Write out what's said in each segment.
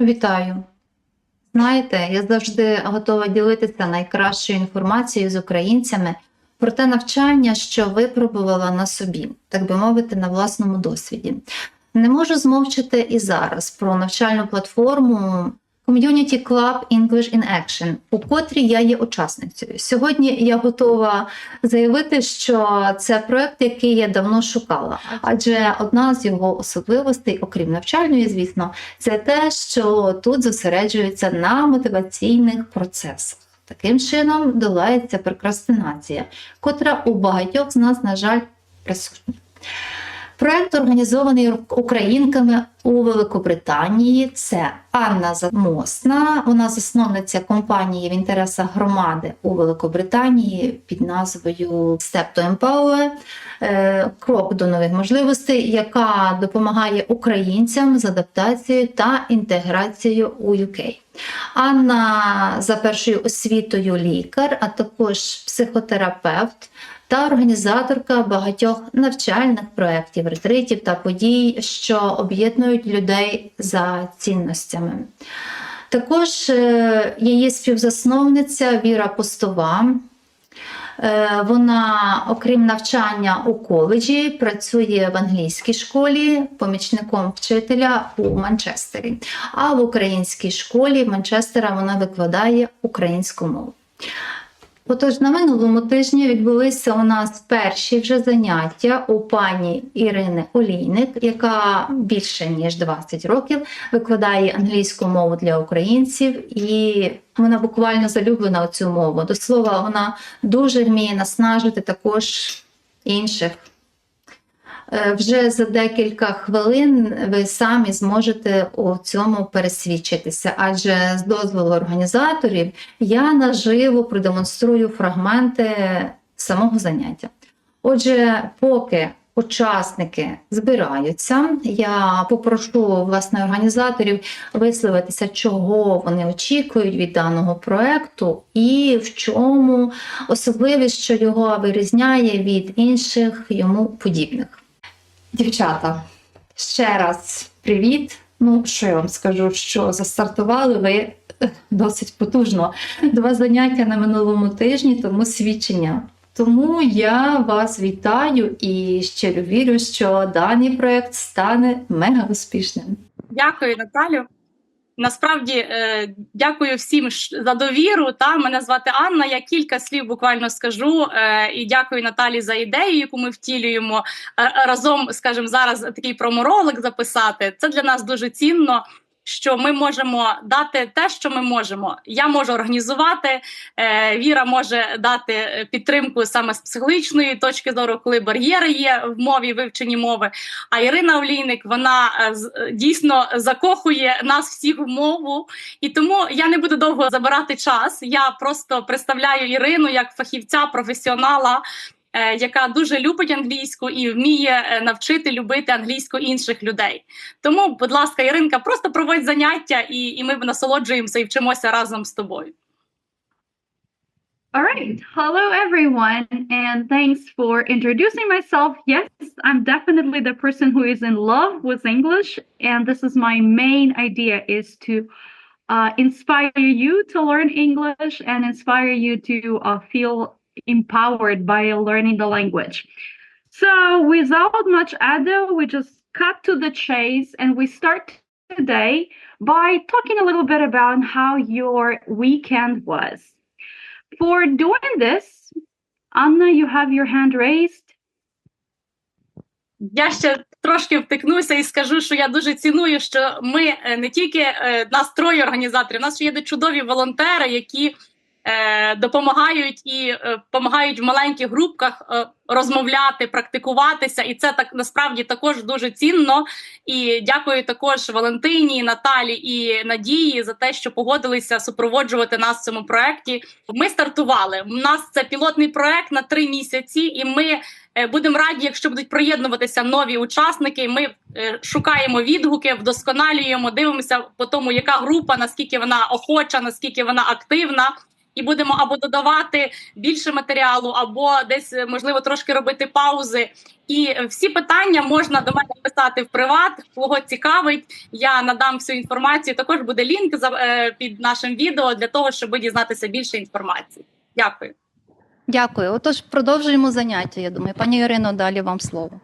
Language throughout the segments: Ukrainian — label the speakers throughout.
Speaker 1: Вітаю. Знаєте, я завжди готова ділитися найкращою інформацією з українцями про те навчання, що випробувала на собі, так би мовити, на власному досвіді. Не можу змовчати і зараз про навчальну платформу Community Club English in Action, у котрій я є учасницею. Сьогодні я готова заявити, що це проект, який я давно шукала, адже одна з його особливостей, окрім навчальної, звісно, це те, що тут зосереджується на мотиваційних процесах. Таким чином долається прокрастинація, котра у багатьох з нас, на жаль, присутня. Проект організований українками у Великобританії. Це Анна Замосна, вона засновниця компанії в інтересах громади у Великобританії під назвою Step to Empower е, крок до нових можливостей, яка допомагає українцям з адаптацією та інтеграцією у UK. Анна за першою освітою лікар, а також психотерапевт та організаторка багатьох навчальних проєктів, ретритів та подій, що об'єднують людей за цінностями. Також е, її співзасновниця Віра Пустова. Е, Вона, окрім навчання у коледжі, працює в англійській школі помічником вчителя у Манчестері. А в українській школі Манчестера вона викладає українську мову. Отож, на минулому тижні відбулися у нас перші вже заняття у пані Ірини Олійник, яка більше ніж 20 років викладає англійську мову для українців, і вона буквально залюблена у цю мову. До слова, вона дуже вміє наснажити також інших. Е, Вже за декілька хвилин ви самі зможете у цьому пересвідчитися, адже з дозволу організаторів я наживо продемонструю фрагменти самого заняття. Отже, поки учасники збираються, я попрошу власне організаторів висловитися, чого вони очікують від даного проекту, і в чому особливість, що його вирізняє від інших йому подібних. Дівчата, ще раз привіт. Ну, що я вам скажу, що застартували ви е, досить потужно. Два заняття на минулому тижні, тому свідчення. Тому я вас вітаю і щиро вірю, що даний проект стане мега успішним.
Speaker 2: Дякую, Наталю. Насправді е, дякую всім за довіру. Та мене звати Анна. Я кілька слів буквально скажу. Е, і дякую Наталі за ідею, яку ми втілюємо е, разом. скажімо, зараз такий проморолик записати. Це для нас дуже цінно. Що ми можемо дати те, що ми можемо. Я можу організувати. Е, Віра може дати е, підтримку саме з психологічної точки зору, коли бар'єри є в мові, вивченні мови. А Ірина Олійник вона е, дійсно закохує нас всіх в мову, і тому я не буду довго забирати час. Я просто представляю Ірину як фахівця, професіонала. Е, Яка дуже любить англійську і вміє е, навчити любити англійську інших людей. Тому, будь ласка, Іринка, просто проводь заняття, і, і ми насолоджуємося і вчимося разом з тобою.
Speaker 3: All right. Hello, everyone, and thanks for introducing myself. Yes, I'm definitely the person who is in love with English, and this is my main idea is to uh, inspire you to learn English and inspire you to uh, feel empowered by learning the language. So, without much ado, we just cut to the chase, and we start today by talking a little bit about how your weekend was. For doing this, Anna, you have your hand raised.
Speaker 2: Я ще трошки втикнуся і скажу, що я дуже ціную, що ми е, не тільки е, нас троє організаторів, у нас ще є чудові волонтери, які е, допомагають і е, допомагають в маленьких групках е, розмовляти, практикуватися, і це так насправді також дуже цінно. І дякую також Валентині, Наталі і Надії за те, що погодилися супроводжувати нас в цьому проєкті. Ми стартували. У нас це пілотний проект на три місяці, і ми Е, Будемо раді, якщо будуть приєднуватися нові учасники. Ми е, шукаємо відгуки, вдосконалюємо, дивимося по тому, яка група, наскільки вона охоча, наскільки вона активна. І будемо або додавати більше матеріалу, або десь е, можливо трошки робити паузи. І е, всі питання можна до мене писати в приват. Кого цікавить, я надам всю інформацію. Також буде лінк за е, під нашим відео для того, щоб дізнатися більше інформації. Дякую.
Speaker 1: Дякую. Отож, продовжуємо заняття. Я думаю, пані Ірино, далі вам слово.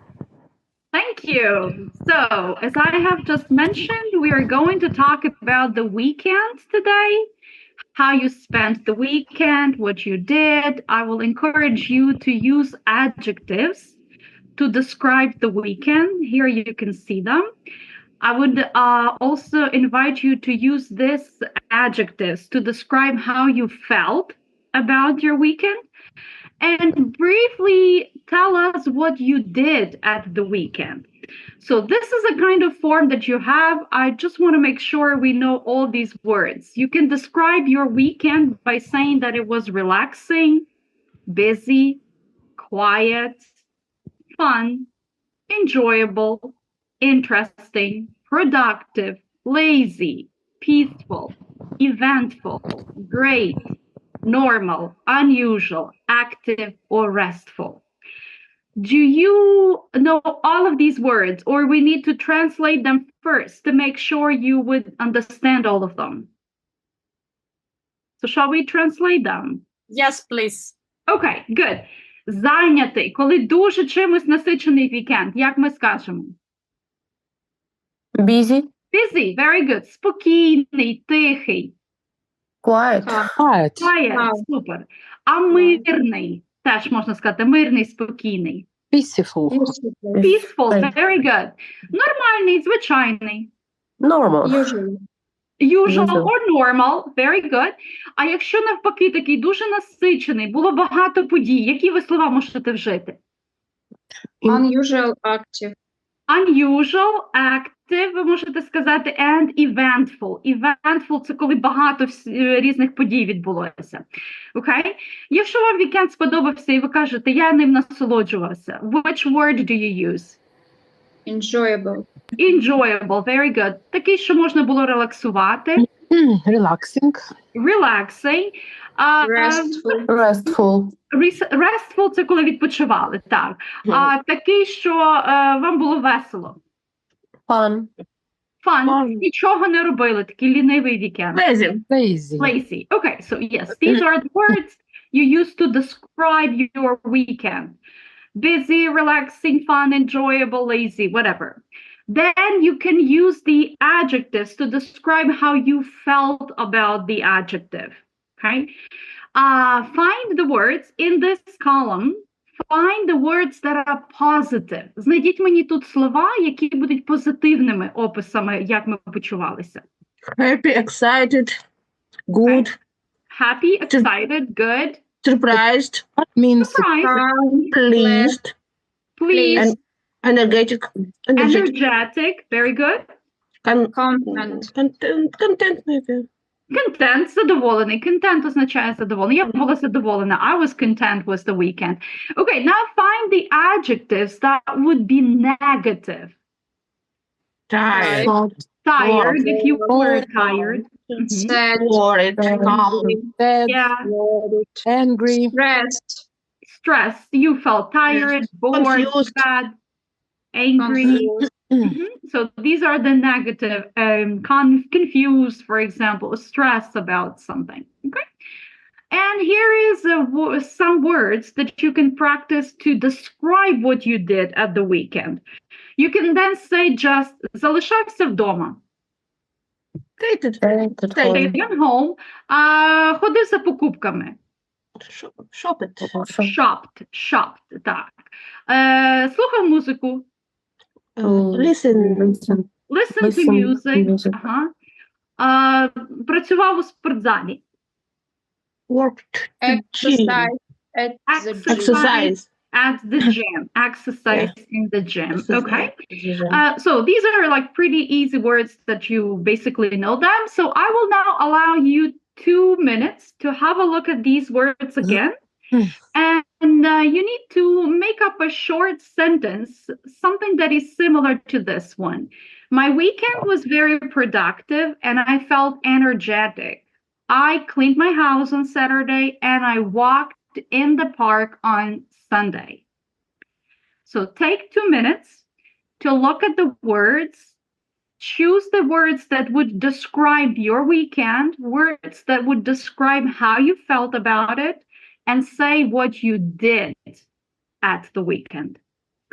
Speaker 3: Thank you. So, as I have just mentioned, we are going to talk about the weekend today, how you spent the weekend, what you did. I will encourage you to use adjectives to describe the weekend. Here you can see them. I would uh, also invite you to use this adjectives to describe how you felt about your weekend and briefly tell us what you did at the weekend. So, this is a kind of form that you have. I just want to make sure we know all these words. You can describe your weekend by saying that it was relaxing, busy, quiet, fun, enjoyable, interesting, productive, lazy, peaceful, eventful, great, normal, unusual, active, or restful. Do you know all of these words, or we need to translate them first to make sure you would understand all of them? So, shall we translate them?
Speaker 2: Yes, please.
Speaker 3: Okay, good. Зайнятий, коли дуже чимось насичений вікенд, як ми скажемо?
Speaker 4: Busy,
Speaker 3: Busy, very good. Спокійний, тихий.
Speaker 4: Quiet, quiet,
Speaker 3: Quiet, супер. А мирний, теж можна сказати, мирний, спокійний.
Speaker 4: peaceful,
Speaker 3: Peaceful, very good. Нормальний, звичайний.
Speaker 4: normal,
Speaker 3: Usual
Speaker 4: Usual.
Speaker 3: or normal, very good. А якщо навпаки такий дуже насичений, було багато подій, які ви слова можете вжити?
Speaker 5: Unusual active.
Speaker 3: Unusual, active, ви можете сказати, and eventful. Eventful – це коли багато е, різних подій відбулося. Окей? Якщо вам вікенд сподобався і ви кажете, я ним насолоджувався, which word do you use?
Speaker 5: Enjoyable.
Speaker 3: Enjoyable, very good. Такий, що можна було релаксувати.
Speaker 4: relaxing,
Speaker 3: Relaxing. А,
Speaker 5: Restful.
Speaker 4: restful,
Speaker 3: Restful – це коли відпочивали, так. А такий, що е, вам було весело.
Speaker 4: fun,
Speaker 3: Fun.
Speaker 4: Fun.
Speaker 3: Нічого не робили, такий лінивий вікенд.
Speaker 4: lazy,
Speaker 3: Lazy. Okay, so yes, these are the words you use to describe your weekend. Busy, relaxing, fun, enjoyable, lazy, whatever. Then you can use the adjectives to describe how you felt about the adjective. Okay. Uh, find the words in this column. Find the words that are positive. Знайдіть мені тут слова, які будуть позитивними описами, як ми почувалися.
Speaker 6: happy, excited, good,
Speaker 3: Happy, excited, good,
Speaker 6: surprised,
Speaker 4: means
Speaker 3: surprised,
Speaker 5: Calm.
Speaker 6: pleased,
Speaker 3: pleased,
Speaker 6: and energetic, energetic,
Speaker 3: energetic, very good.
Speaker 6: con-
Speaker 5: Content.
Speaker 6: content, content maybe.
Speaker 3: Content, задоволений. Content означає задоволений. Я була задоволена. I was content with the weekend. Okay, now find the adjectives that would be negative.
Speaker 6: Tired,
Speaker 3: Tired, if you were
Speaker 4: Bored.
Speaker 3: tired. Mhm.
Speaker 5: Sad.
Speaker 6: worried, calm,
Speaker 4: sad,
Speaker 3: Yeah,
Speaker 4: angry,
Speaker 5: Stressed.
Speaker 3: stressed. You felt tired, bored,
Speaker 6: Confused.
Speaker 3: sad, angry.
Speaker 5: Confused.
Speaker 3: Mhm. So these are the negative, um, con- confused, for example, stressed about something. Okay. And here is a wo- some words that you can practice to describe what you did at the weekend. You can then say just залишався вдома.
Speaker 6: stayed at
Speaker 4: stayed at
Speaker 6: Stayed
Speaker 4: home,
Speaker 3: Stayed at home. А, ходив за покупками.
Speaker 6: shop, shop it,
Speaker 3: Shopped. Shopped, так. Е, слухав музику.
Speaker 6: uh,
Speaker 4: Mm.
Speaker 6: listen,
Speaker 4: listen,
Speaker 3: Listen to
Speaker 4: Listen to
Speaker 3: music.
Speaker 4: music.
Speaker 3: Ага. А, працював у спортзалі.
Speaker 6: worked, to gym,
Speaker 5: Exercise. At the
Speaker 3: Exercise.
Speaker 6: exercise.
Speaker 3: at the gym, exercise in the gym.
Speaker 6: exercise.
Speaker 3: Okay. Uh, so these are like pretty easy words that you basically know them. So I will now allow you two minutes to have a look at these words again.
Speaker 4: Mm.
Speaker 3: and uh, you need to make up a short sentence, something that is similar to this one. My weekend was very productive and I felt energetic. I cleaned my house on Saturday and I walked in the park on Sunday. So take two minutes to look at the words. Choose the words that would describe your weekend, words that would describe how you felt about it, and say what you did at the weekend.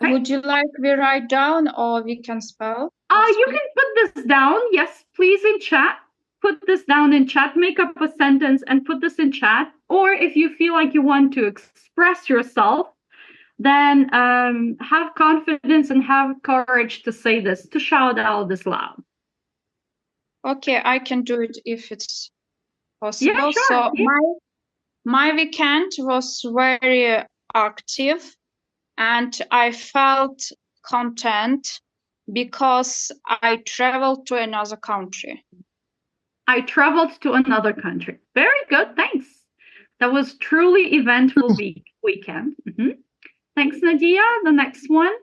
Speaker 3: Okay.
Speaker 5: Would you like we write down or we can spell?
Speaker 3: Uh, you can put this down. Yes, please, in chat. Put this down in chat. Make up a sentence and put this in chat. Or if you feel like you want to express yourself, then um, have confidence and have courage to say this, to shout out this loud.
Speaker 5: Okay, I can do it if it's possible.
Speaker 3: sure,
Speaker 5: So
Speaker 3: yeah.
Speaker 5: my my weekend was very active and I felt content because I traveled to another country.
Speaker 3: I traveled to another country. Very good. Thanks. That was truly eventful week weekend. Mhm. Thanks, Nadia. The next one.